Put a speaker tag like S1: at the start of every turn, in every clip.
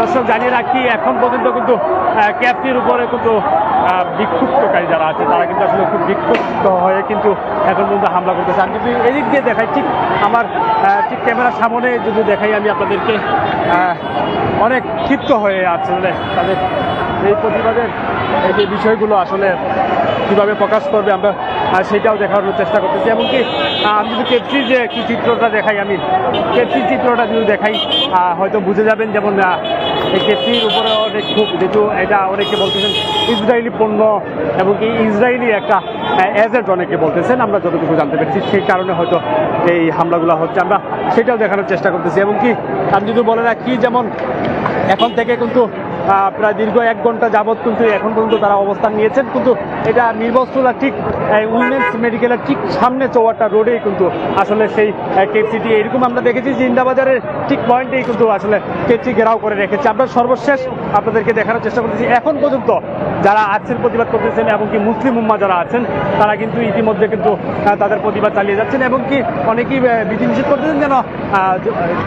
S1: দর্শক, জানিয়ে রাখি, এখন পর্যন্ত কিন্তু ক্যাপটির উপরে কিন্তু বিক্ষুব্ধকারী যারা আছে, তারা কিন্তু আসলে খুব বিক্ষুব্ধ হয়ে কিন্তু এখন পর্যন্ত হামলা করতেছে। আমি যদি এদিক দিয়ে দেখাই, ঠিক আমার ঠিক ক্যামেরার সামনে যদি দেখাই আমি আপনাদেরকে অনেক ক্ষিপ্ত হয়ে আসলে তাদের এই প্রতিবাদের এই যে বিষয়গুলো আসলে কীভাবে প্রকাশ করবে আমরা সেটাও দেখানোর চেষ্টা করতেছি। এমনকি আমি যদি কেপসির যে কি চিত্রটা দেখাই, আমি কেপসির চিত্রটা যদি দেখাই হয়তো বুঝে যাবেন যেমন এই কেপসির উপরে অনেক খুব, যেহেতু এটা অনেকে বলতেছেন ইসরায়েলি পণ্য এবং কি ইসরায়েলি একটা এজেন্ট অনেকে বলতেছেন, আমরা যতটুকু জানতে পেরেছি, সেই কারণে হয়তো এই হামলাগুলো হচ্ছে। আমরা সেটাও দেখানোর চেষ্টা করতেছি। এবং কি আমি যদি বলে রাখি, যেমন এখন থেকে কিন্তু প্রায় দীর্ঘ এক ঘণ্টা যাবৎ কিন্তু এখন পর্যন্ত তারা অবস্থান নিয়েছেন, কিন্তু এটা নির্বস্তুলা ঠিক উইমেন্স মেডিকেলের ঠিক সামনে চৌয়াট্টা রোডেই কিন্তু আসলে সেই কেপসিটি এরকম আমরা দেখেছি জিন্দাবাজারের ঠিক পয়েন্টেই কিন্তু আসলে কেপসি ঘেরাও করে রেখেছে। আমরা সর্বশেষ আপনাদেরকে দেখানোর চেষ্টা করতেছি। এখন পর্যন্ত যারা আছেন প্রতিবাদ করতেছেন এবং কি মুসলিম উম্মা যারা আছেন তারা কিন্তু ইতিমধ্যে কিন্তু তাদের প্রতিবাদ চালিয়ে যাচ্ছেন এবং কি অনেকেই আহ, বিধিনিষেধ করতেছেন যেন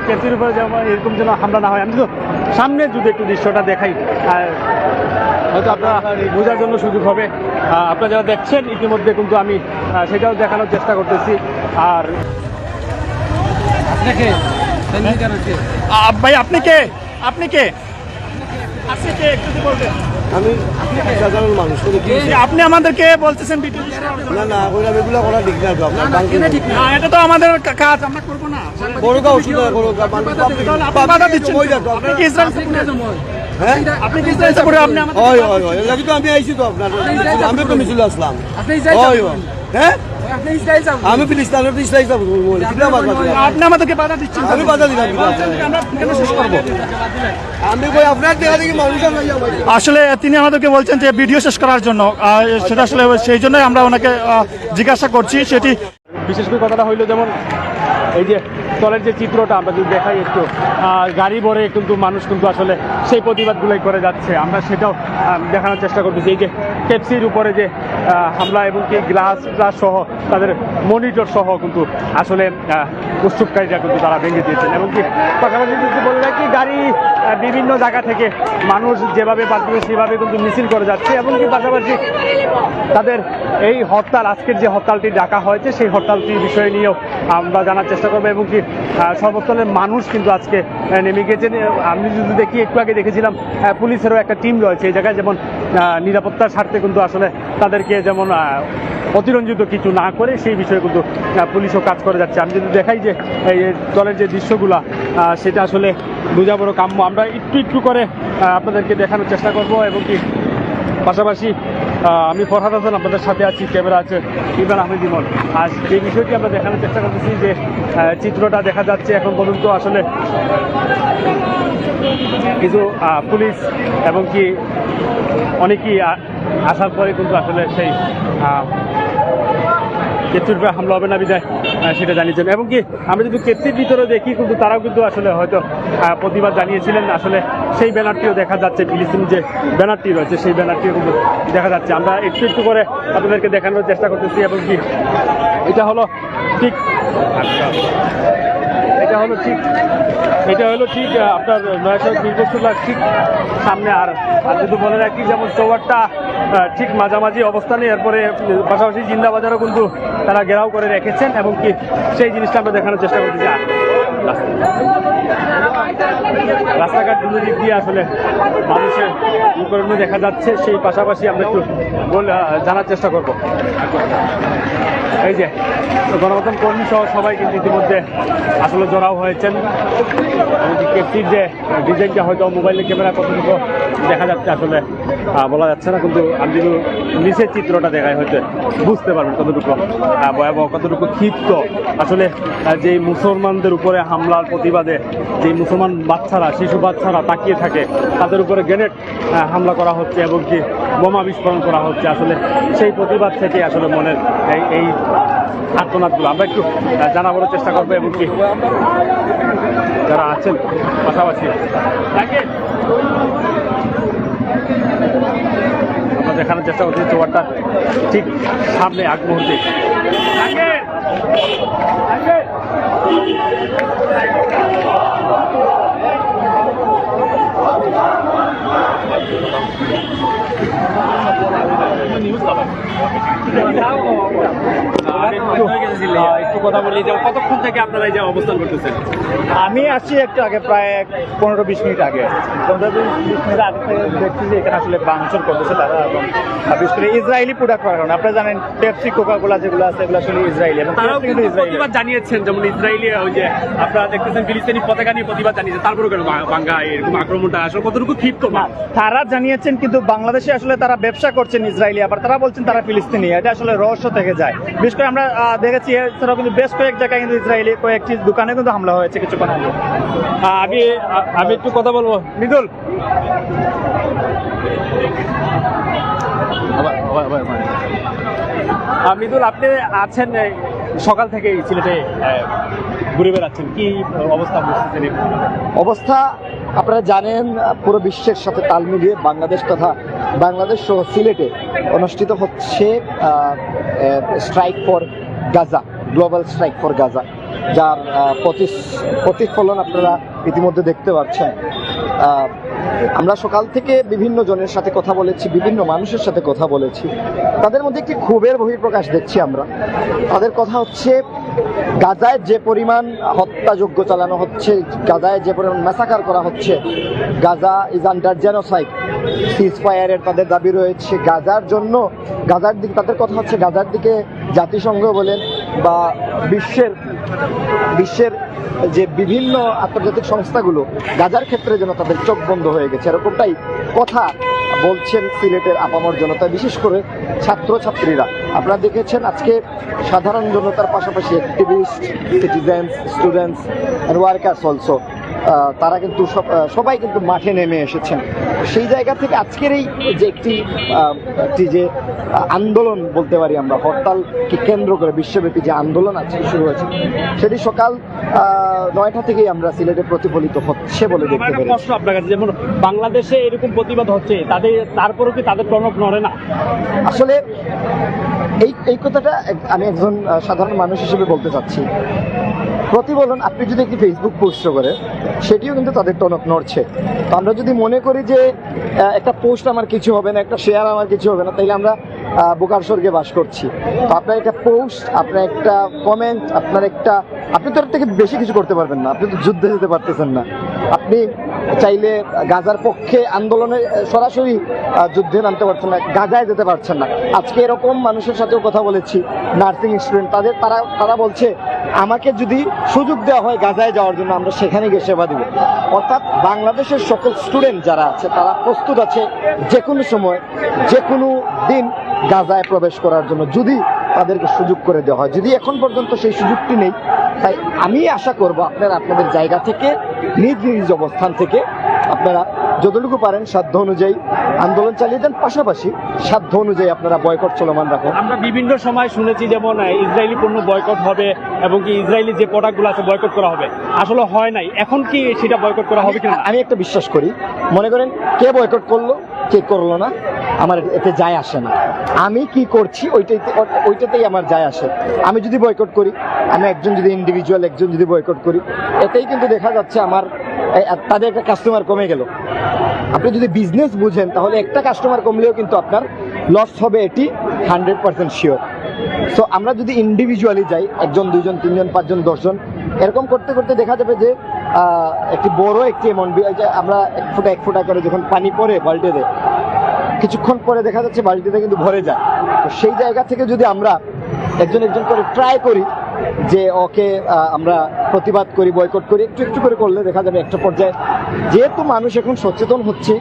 S1: কেসির উপরে যেন এরকম যেন হামলা না হয়। আমি শুধু সামনে যদি একটু দৃশ্যটা দেখাই হয়তো আপনারা বোঝার জন্য সুযোগ হবে। আপনারা যারা দেখছেন ইতিমধ্যে কিন্তু আমি সেটাও দেখানোর চেষ্টা করতেছি। আর
S2: সঞ্জিকার
S1: ভাই আপনি কে? আপনি কে? আপনি কে? একটু বলবেন
S3: আমি সাধারণ মানুষ?
S1: আপনি আমাদেরকে বলতেছেন
S3: না না এগুলো করা ঠিক না আপনার
S1: এটা তো আমাদের কাজ আমরা করব না।
S3: ওষুধ
S1: বাধা কি ইসরায়েল
S3: হ্যাঁ?
S1: আপনি কি ইসরায়েল আপনি
S3: হয় হয় হয়। লাগি তো আমি আইছি তো আপনার আমি তো মিছিল আসলাম।
S2: আপনি
S3: হয়?
S2: যাবেন। পুলিশ।
S3: আমি পুলিশ ফিলিস্তান যাব।
S1: আপনি আমাদেরকে বাধা দিচ্ছেন
S3: আমি বাধা দিলাম
S1: আমরা কেন শেষ করব?
S3: আমি কই আপনার দেখা দেখি মানুষ
S4: আসলে তিনি আমাদেরকে বলছেন যে ভিডিও শেষ করার জন্য সেটা আসলে সেই জন্যই আমরা ওনাকে জিজ্ঞাসা করছি সেটি
S1: বিশেষ করে কথাটা হইল যেমন এই যে তলের যে চিত্রটা আমরা যদি দেখাই একটু গাড়ি ভরে কিন্তু মানুষ কিন্তু আসলে সেই প্রতিবাদগুলোই করে যাচ্ছে। আমরা সেটাও দেখানোর চেষ্টা করতেছি এই যে পেপসির উপরে যে হামলা এবং কি গ্লাস গ্লাস সহ তাদের মনিটর সহ কিন্তু আসলে প্রস্তুতকারীরা কিন্তু তারা ভেঙে দিয়েছেন। এবং কি পাশাপাশি যদি বলে রাখি, গাড়ি বিভিন্ন জায়গা থেকে মানুষ যেভাবে পারবে সেভাবে কিন্তু মিছিল করে যাচ্ছে। এবং কি পাশাপাশি তাদের এই হরতাল, আজকের যে হরতালটি ডাকা হয়েছে, সেই হরতালটির বিষয় নিয়েও আমরা জানার করব এবং কি সর্বস্তরের মানুষ কিন্তু আজকে নেমে গেছেন আমি যদি দেখি, একটু আগে দেখেছিলাম পুলিশেরও একটা টিম রয়েছে এই জায়গায়, যেমন নিরাপত্তার স্বার্থে কিন্তু আসলে তাদেরকে যেমন অতিরঞ্জিত কিছু না করে সেই বিষয়ে কিন্তু পুলিশও কাজ করে যাচ্ছে। আমি যদি দেখাই যে, এই দলের যে দৃশ্যগুলা সেটা আসলে বোঝা বড় কাম্য। আমরা একটু একটু করে আপনাদেরকে দেখানোর চেষ্টা করব এবং কি, পাশাপাশি আমি ফরহাদ হাসান আপনাদের সাথে আছি, ক্যামেরা আছে ইমরান আহমেদ ইমন। আর এই বিষয়টি আমরা দেখানোর চেষ্টা করতেছি যে চিত্রটা দেখা যাচ্ছে এখন পর্যন্ত আসলে কিছু পুলিশ এবং কি অনেকেই আসার পরে কিন্তু আসলে সেই উপরে হামলা হবে না বিদায় সেটা জানিয়েছেন। এবং কি, আমরা যদি কেতির ভিতরে দেখি, কিন্তু তারাও কিন্তু আসলে হয়তো প্রতিবাদ জানিয়েছিলেন। আসলে সেই ব্যানারটিও দেখা যাচ্ছে, ফিলিস্তিন যে ব্যানারটি রয়েছে, সেই ব্যানারটিও কিন্তু দেখা যাচ্ছে। আমরা একটু একটু করে আপনাদেরকে দেখানোর চেষ্টা করতেছি, এবং কি, এটা হলো ঠিক এটা হলো ঠিক এটা হলো ঠিক আপনার নয়শো নির্ভরশীলার ঠিক সামনে। আর আর যদি বলে রাখি যেমন চৌয়ারটা আহ, ঠিক মাঝামাঝি অবস্থানে এরপরে পাশাপাশি পাশাপাশি জিন্দাবাজারও কিন্তু তারা ঘেরাও করে রেখেছেন এবং কি সেই জিনিসটা আমরা দেখানোর চেষ্টা করতে আর রাস্তাঘাট দুটো দিক দিয়ে আসলে মানুষের উপকরণ দেখা যাচ্ছে। সেই পাশাপাশি আমরা একটু জানার চেষ্টা করব। এই যে, গণমাধ্যম কর্মী সহ সবাই কিন্তু ইতিমধ্যে আসলে জড়াও হয়েছেন। কেপটির যে ডিজাইনটা হয়তো মোবাইলের ক্যামেরা কতটুকু দেখা যাচ্ছে আসলে বলা যাচ্ছে না, কিন্তু আমি যদি নিচের চিত্রটা দেখাই হয়তো বুঝতে পারবেন কতটুকু ভয়াবহ, কতটুকু ক্ষিপ্ত। আসলে যে মুসলমানদের উপরে হামলার প্রতিবাদে যে মুসলমান বাচ্চারা, শিশু বাচ্চারা তাকিয়ে থাকে। তাদের উপরে গ্রেনেড হামলা করা হচ্ছে এবং কি বোমা বিস্ফোরণ করা হচ্ছে। আসলে সেই প্রতিবাদ থেকে আসলে মনের এই এই আত্মনাথগুলো আমরা একটু জানাবার চেষ্টা করব এবং কি যারা আছেন, পাশাপাশি। আমরা দেখানোর চেষ্টা করছি, চোয়ারটা ঠিক সামনে, আগ মুহূর্তে। 那你们怎么？你打我？একটু কথা বলি যে কতক্ষণ থেকে আপনারা এই যে অবস্থান করতেছেন?
S4: আমি আসছি একটু আগে প্রায় পনেরো বিশ মিনিট আগে। পনেরো বিশ মিনিট আগে থেকে দেখছি যে এখানে আসলে বাংচুর করতেছে তারা এবং বিশেষ করে ইসরায়েলি প্রোডাক্ট করার কারণে। আপনারা জানেন পেপসি কোকা কোলা যেগুলো আছে এগুলো আসলে ইসরায়েলি এবং
S1: তারাও কিন্তু প্রতিবাদ জানিয়েছেন যেমন ইসরায়েলি ওই যে আপনারা দেখতেছেন ফিলিস্তিনি পতাকা নিয়ে প্রতিবাদ জানিয়েছেন তারপরে কেন বাঙ্গা এরকম আক্রমণটা আসলে কতটুকু ক্ষিপ্ত
S4: তারা জানিয়েছেন কিন্তু বাংলাদেশে আসলে তারা ব্যবসা করছেন ইসরায়েলি আবার তারা বলছেন তারা ফিলিস্তিনি। এটা আসলে রহস্য থেকে যায়। বিশেষ করে আমরা দেখেছি এছাড়াও কিন্তু বেশ কয়েক জায়গায় কিন্তু ইসরায়েলি কয়েকটি দোকানে কিন্তু হামলা হয়েছে কিছুক্ষণ আগে।
S1: আহ, আমি আমি একটু কথা বলব? মৃদুল মৃদুল আপনি আছেন সকাল থেকে এই সিলেটে ঘুরে বেড়াচ্ছেন। কি অবস্থা বুঝতেছেন
S5: অবস্থা আপনারা জানেন পুরো বিশ্বের সাথে তাল মিলিয়ে বাংলাদেশ তথা বাংলাদেশ সহ সিলেটে অনুষ্ঠিত হচ্ছে strike for Gaza global strike for Gaza, যার প্রতিফলন আপনারা ইতিমধ্যে দেখতে পাচ্ছেন। আমরা সকাল থেকে বিভিন্ন জনের সাথে কথা বলেছি, বিভিন্ন মানুষের সাথে কথা বলেছি। তাদের মধ্যে একটি ক্ষোভের বহিঃপ্রকাশ দেখছি আমরা। তাদের কথা হচ্ছে, গাজায় যে পরিমাণ হত্যাযজ্ঞ চালানো হচ্ছে, গাজায় যে পরিমাণ ম্যাসাকার করা হচ্ছে, Gaza is under genocide cease ফায়ারের তাদের দাবি রয়েছে। গাজার জন্য, গাজার দিকে, তাদের কথা হচ্ছে, গাজার দিকে জাতিসংঘ বলেন বা বিশ্বের বিশ্বের যে বিভিন্ন আন্তর্জাতিক সংস্থাগুলো, গাজার ক্ষেত্রে যেন তাদের চোখ বন্ধ হয়ে গেছে, এরকমটাই কথা বলছেন সিলেটের আপামর জনতা, বিশেষ করে ছাত্রছাত্রীরা। আপনারা দেখেছেন আজকে সাধারণ জনতার পাশাপাশি activist citizens students and workers also তারা কিন্তু সব- সবাই কিন্তু মাঠে নেমে এসেছেন। সেই জায়গা থেকে আজকের এই যে একটি একটি যে আন্দোলন বলতে পারি আমরা হরতালকে কেন্দ্র করে বিশ্বব্যাপী যে আন্দোলন আজকে শুরু হয়েছে সেটি সকাল নয়টা থেকেই আমরা সিলেটে প্রতিফলিত হচ্ছে বলে দেখতে পেরেছি।
S1: প্রশ্ন আপনার কাছে যেমন বাংলাদেশে এরকম প্রতিবাদ হচ্ছে তাদের তারপরেও কি তাদের টনক নড়ে না?
S5: আসলে এই এই কথাটা আমি একজন সাধারণ মানুষ হিসেবে বলতে চাচ্ছি। প্রতিফলন আপনি যদি একটি ফেসবুক পোস্ট করে, সেটিও কিন্তু তাদের টনক নড়ছে তো আমরা যদি মনে করি যে একটা পোস্ট আমার কিছু হবে না, একটা শেয়ার আমার কিছু হবে না, তাইলে আমরা বোকার স্বর্গে বাস করছি। তো আপনার একটা পোস্ট আপনার একটা কমেন্ট আপনার একটা আপনি তো থেকে বেশি কিছু করতে পারবেন না, আপনি তো যুদ্ধে যেতে পারতেছেন না। আপনি চাইলে গাজার পক্ষে আন্দোলনে সরাসরি যুদ্ধে নামতে পারছেন না, গাজায় যেতে পারছেন না। আজকে এরকম মানুষের সাথেও কথা বলেছি, নার্সিং স্টুডেন্ট, তাদের, তারা তারা বলছে, আমাকে যদি সুযোগ দেওয়া হয় গাজায় যাওয়ার জন্য, আমরা সেখানে গিয়ে সেবা দিব। অর্থাৎ বাংলাদেশের সকল স্টুডেন্ট যারা আছে, তারা প্রস্তুত আছে যে কোনো সময়, যে কোনো দিন গাজায় প্রবেশ করার জন্য, যদি তাদেরকে সুযোগ করে দেওয়া হয়। যদি এখন পর্যন্ত সেই সুযোগটি নেই তাই আমি আশা করব আপনারা আপনাদের জায়গা থেকে নিজ নিজ অবস্থান থেকে আপনারা যতটুকু পারেন সাধ্য অনুযায়ী আন্দোলন চালিয়ে দেন। পাশাপাশি সাধ্য অনুযায়ী আপনারা বয়কট চলমান রাখুন।
S1: আমরা বিভিন্ন সময় শুনেছি যেমন ইসরায়েলি পণ্য বয়কট হবে এবং কি ইসরায়েলি যে প্রোডাক্টগুলো আছে বয়কট করা হবে। আসলে হয় নাই। এখন কি সেটা বয়কট করা হবে কিনা?
S5: আমি একটা বিশ্বাস করি। মনে করেন কে বয়কট করল কে করল না? আমার এতে যায় আসে না। আমি কি করছি, ওইটাই ওইটাতেই আমার যায় আসে। আমি যদি বয়কট করি, আমি একজন যদি ইন্ডিভিজুয়াল একজন যদি বয়কট করি, এতেই কিন্তু দেখা যাচ্ছে আমার তাদের একটা কাস্টমার কমে গেল। আপনি যদি বিজনেস বুঝেন, তাহলে একটা কাস্টমার কমলেও কিন্তু আপনার লস হবে এটি হান্ড্রেড পার্সেন্ট শিওর সো আমরা যদি ইন্ডিভিজুয়ালি যাই, একজন, দুইজন, তিনজন, পাঁচজন, দশজন, এরকম করতে করতে দেখা যাবে যে একটি বড় একটি অ্যামাউন্ট আমরা এক ফুটা এক ফুটা করে যখন পানি পড়ে বাল্টিতে কিছুক্ষণ পরে দেখা যাচ্ছে বাল্টিতে কিন্তু ভরে যায়। তো সেই জায়গা থেকে যদি আমরা একজন একজন করে ট্রাই করি যে ওকে আমরা প্রতিবাদ করি বয়কট করি একটু একটু করে করলে দেখা যাবে একটা পর্যায়ে যেহেতু মানুষ এখন সচেতন হচ্ছে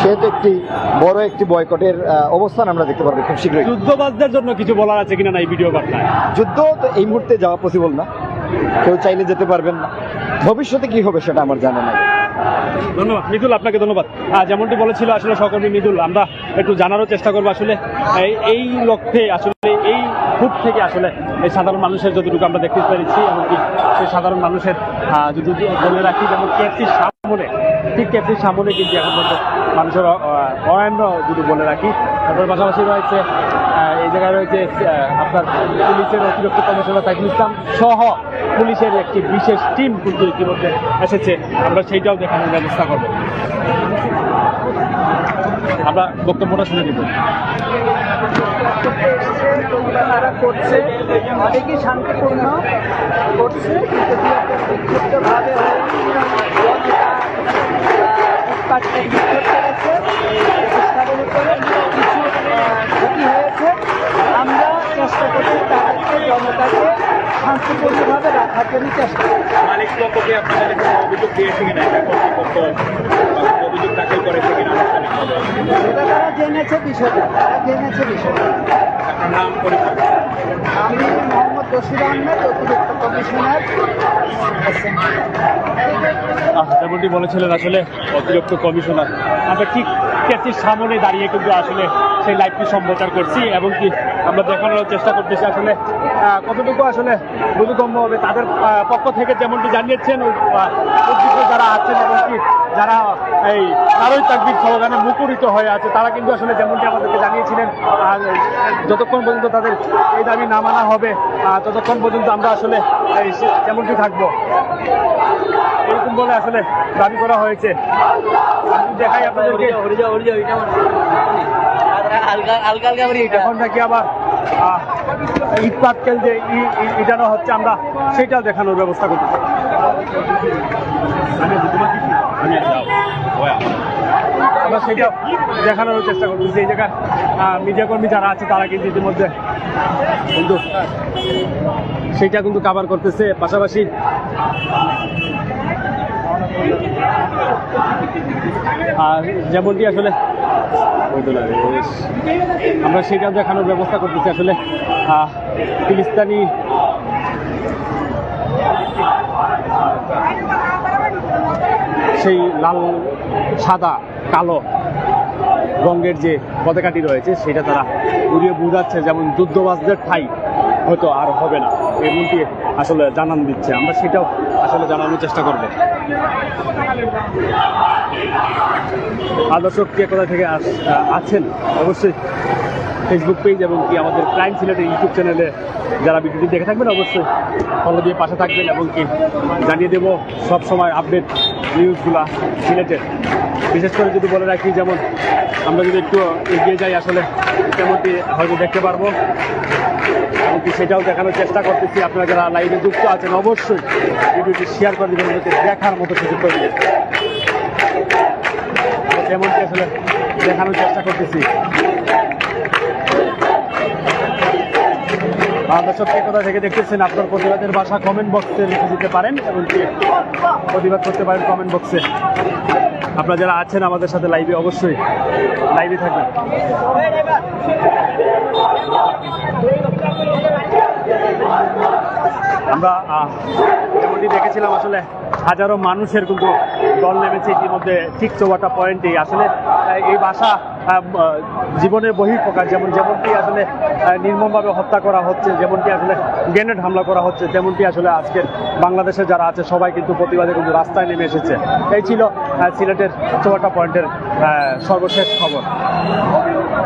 S5: সেহেতু একটি বড় একটি বয়কটের অবস্থান আমরা দেখতে পারব খুব শীঘ্রই।
S1: যুদ্ধবাজদের জন্য কিছু বলার আছে কিনা না এই ভিডিও বার্তায়?
S5: যুদ্ধ তো এই মুহূর্তে যাওয়া পসিবল না। কেউ চাইলে যেতে পারবেন না। ভবিষ্যতে কি হবে সেটা আমার জানা নাই।
S1: ধন্যবাদ। মৃদুল আপনাকে ধন্যবাদ। আহ, যেমনটি বলেছিল আসলে সকর্মী মৃদুল আমরা একটু জানারও চেষ্টা করব আসলে এই- লক্ষ্যে আসলে এই ফুট থেকে আসলে এই সাধারণ মানুষের যতটুকু আমরা দেখতে পেরেছি এমনকি সেই সাধারণ মানুষের যদি বলে রাখি যেমন কেএফসির সামনে ঠিক কেএফসির সামনে কিন্তু এখন পর্যন্ত মানুষের অরণ্য যদি বলে রাখি তারপরে পাশাপাশি রয়েছে এই জায়গায় রয়েছে আপনার পুলিশের অতিরিক্ত কমিশনার তাইকুল ইসলাম সহ পুলিশের একটি বিশেষ টিম কিন্তু ইতিমধ্যে এসেছে। আমরা সেইটাও দেখানোর ব্যবস্থা করব। আমরা বক্তব্যটা শুনে দিব
S5: তারা করছে, অনেকেই শান্তিপূর্ণ করছে, কিন্তু বিক্ষিপ্তভাবে উৎপাদকে বিক্ষোভ করেছে প্রতিষ্ঠানের উপরে কিছু আহ, ক্ষতি হয়েছে আমরা চেষ্টা করছি তাদেরকে জনতাকে শান্তিপূর্ণভাবে রাখার জন্য চেষ্টা
S1: মালিক পক্ষকে আপনাদের কোনো অভিযোগ দিয়েছে কিনা? এটা কর্তৃপক্ষ অভিযোগ দাখিল করেছে কিনা?
S5: সেটা তারা জেনেছে বিষয়টা তারা জেনেছে বিষয়টা।
S1: নাম পরিচয়?
S5: আমি মোহাম্মদ বশির আহমেদ অতিরিক্ত কমিশনার।
S1: যেমনটি বলেছিলেন আসলে অতিরিক্ত কমিশনার। আমরা ঠিক ক্যাচির সামনে দাঁড়িয়ে কিন্তু আসলে সেই লাইভটি সম্প্রচার করছি এবং কি আমরা দেখানোর চেষ্টা করতেছি আসলে কতটুকু আসলে বোধগম্য হবে তাদের পক্ষ থেকে যেমনটি জানিয়েছেন যারা আছেন এবং কি যারা এই নারই তাকবির স্লোগানে মুখরিত হয়ে আছে, তারা কিন্তু আসলে যেমনটি আমাদেরকে জানিয়েছিলেন যতক্ষণ পর্যন্ত তাদের এই দাবি না মানা হবে ততক্ষণ পর্যন্ত আমরা আসলে যেমনটি থাকব। এরকম বলে আসলে দাবি করা হয়েছে। দেখাই আপনাদেরকে। এখন নাকি আবার ইট পাটকেল যে ইটানো হচ্ছে, আমরা সেটাও দেখানোর ব্যবস্থা করতেছি আমরা সেটাও দেখানোর চেষ্টা করতেছি। এই জায়গায় মিডিয়া কর্মী যারা আছে, তারা কিন্তু ইতিমধ্যে কিন্তু সেটা কিন্তু কাভার করতেছে। পাশাপাশি আর যেমনটি আসলে আমরা সেটা দেখানোর ব্যবস্থা করতেছি। আসলে ফিলিস্তানি সেই লাল, সাদা, কালো রঙের যে পতাকাটি রয়েছে, সেটা তারা উড়িয়ে বোঝাচ্ছে যেমন যুদ্ধবাজদের ঠাই। হয়তো আর হবে না। এমনটি আসলে জানান দিচ্ছে। আমরা সেটাও আসলে জানানোর চেষ্টা করব। আদর্শক কে কোথা থেকে আছেন, অবশ্যই ফেসবুক পেজ এবং কি আমাদের ক্রাইম সিলেটের ইউটিউব চ্যানেলে যারা ভিডিওটি দেখে থাকবেন, অবশ্যই ফলো দিয়ে পাশে থাকবেন এবং কি জানিয়ে দেবো সব সময় আপডেট নিউজগুলা সিলেটের বিশেষ করে যদি বলে রাখি, যেমন আমরা যদি একটু এগিয়ে যাই, আসলে তেমনটি হয়তো দেখতে পারব। এমনকি সেটাও দেখানোর চেষ্টা করতেছি। আপনারা যারা লাইভে যুক্ত আছেন, অবশ্যই ভিডিওটি শেয়ার করে দেবেন দেখার মতো সুযোগ করে দেবেন। যেমনটি আসলে দেখানোর চেষ্টা করতেছি। কে কোথা থেকে দেখতেছেন, আপনার প্রতিবাদের ভাষা কমেন্ট বক্সে লিখে দিতে পারেন, এবং কি প্রতিবাদ করতে পারেন কমেন্ট বক্সে আপনারা যারা আছেন আমাদের সাথে লাইভে অবশ্যই লাইভে থাকবেন। আমরা যেমনটি দেখেছিলাম আসলে হাজারো মানুষের কিন্তু দল নেমেছে ইতিমধ্যে। ঠিক চৌবাটা পয়েন্টে আসলে এই আহ, জীবনের বহিঃপ্রকাশ যেমন যেমনটি আসলে নির্মমভাবে হত্যা করা হচ্ছে যেমনটি আসলে গ্রেনেড হামলা করা হচ্ছে তেমনটি আসলে আজকে বাংলাদেশে যারা আছে সবাই কিন্তু প্রতিবাদে কিন্তু রাস্তায় নেমে এসেছে। এই ছিল সিলেটের চৌবাটা পয়েন্টের সর্বশেষ খবর।